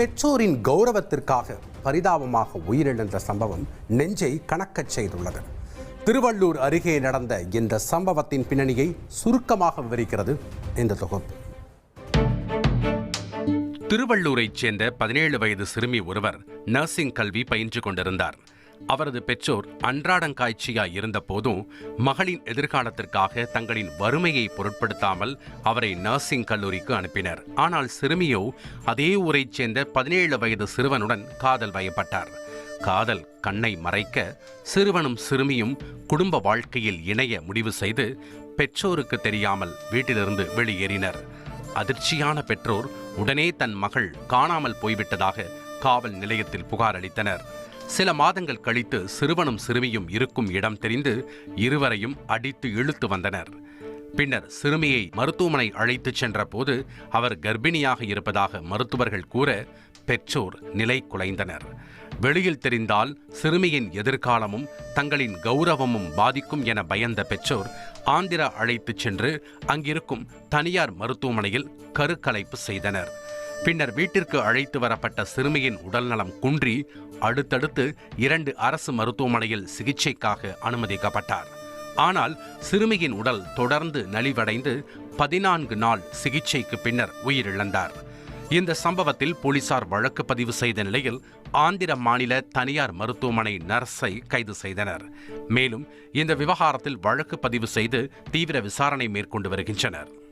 பெற்றோரின் கௌரவத்திற்காக பரிதாபமாக உயிரிழந்த சம்பவம் நெஞ்சை கணக்கச் செய்துள்ளது. திருவள்ளூர் அருகே நடந்த இந்த சம்பவத்தின் பின்னணியை சுருக்கமாக விவரிக்கிறது இந்த தொகுப்பு. திருவள்ளூரைச் சேர்ந்த பதினேழு வயது சிறுமி ஒருவர் நர்சிங் கல்வி பயின்று கொண்டிருந்தார். அவரது பெற்றோர் அன்றாடங்காய்ச்சியாய் இருந்த போதும் மகளின் எதிர்காலத்திற்காக தங்களின் வறுமையை பொருட்படுத்தாமல் அவரை நர்சிங் கல்லூரிக்கு அனுப்பினர். ஆனால் சிறுமியோ அதே ஊரைச் சேர்ந்த பதினேழு வயது சிறுவனுடன் காதல் வயப்பட்டார். காதல் கண்ணை மறைக்க சிறுவனும் சிறுமியும் குடும்ப வாழ்க்கையில் இணைய முடிவு செய்து பெற்றோருக்கு தெரியாமல் வீட்டிலிருந்து வெளியேறினர். அதிர்ச்சியான பெற்றோர் உடனே தன் மகள் காணாமல் போய்விட்டதாக காவல் நிலையத்தில் புகார் அளித்தனர். சில மாதங்கள் கழித்து சிறுவனும் சிறுமியும் இருக்கும் இடம் தெரிந்து இருவரையும் அடித்து இழுத்து வந்தனர். பின்னர் சிறுமியை மருத்துவமனை அழைத்துச் சென்ற போது அவர் கர்ப்பிணியாக இருப்பதாக மருத்துவர்கள் கூற பெற்றோர் நிலை குலைந்தனர். வெளியில் தெரிந்தால் சிறுமியின் எதிர்காலமும் தங்களின் கௌரவமும் பாதிக்கும் என பயந்த பெற்றோர் ஆந்திரா அழைத்துச் சென்று அங்கிருக்கும் தனியார் மருத்துவமனையில் கருக்கலைப்பு செய்தனர். பின்னர் வீட்டிற்கு அழைத்து வரப்பட்ட சிறுமியின் உடல்நலம் குன்றி அடுத்தடுத்து இரண்டு அரசு மருத்துவமனையில் சிகிச்சைக்காக அனுமதிக்கப்பட்டார். ஆனால் சிறுமியின் உடல் தொடர்ந்து நலிவடைந்து பதினான்கு நாள் சிகிச்சைக்கு பின்னர் உயிரிழந்தார். இந்த சம்பவத்தில் போலீசார் வழக்கு பதிவு செய்த நிலையில் ஆந்திர மாநில தனியார் மருத்துவமனை நர்ஸை கைது செய்தனர். மேலும் இந்த விவகாரத்தில் வழக்கு பதிவு செய்து தீவிர விசாரணை மேற்கொண்டு வருகின்றனர்.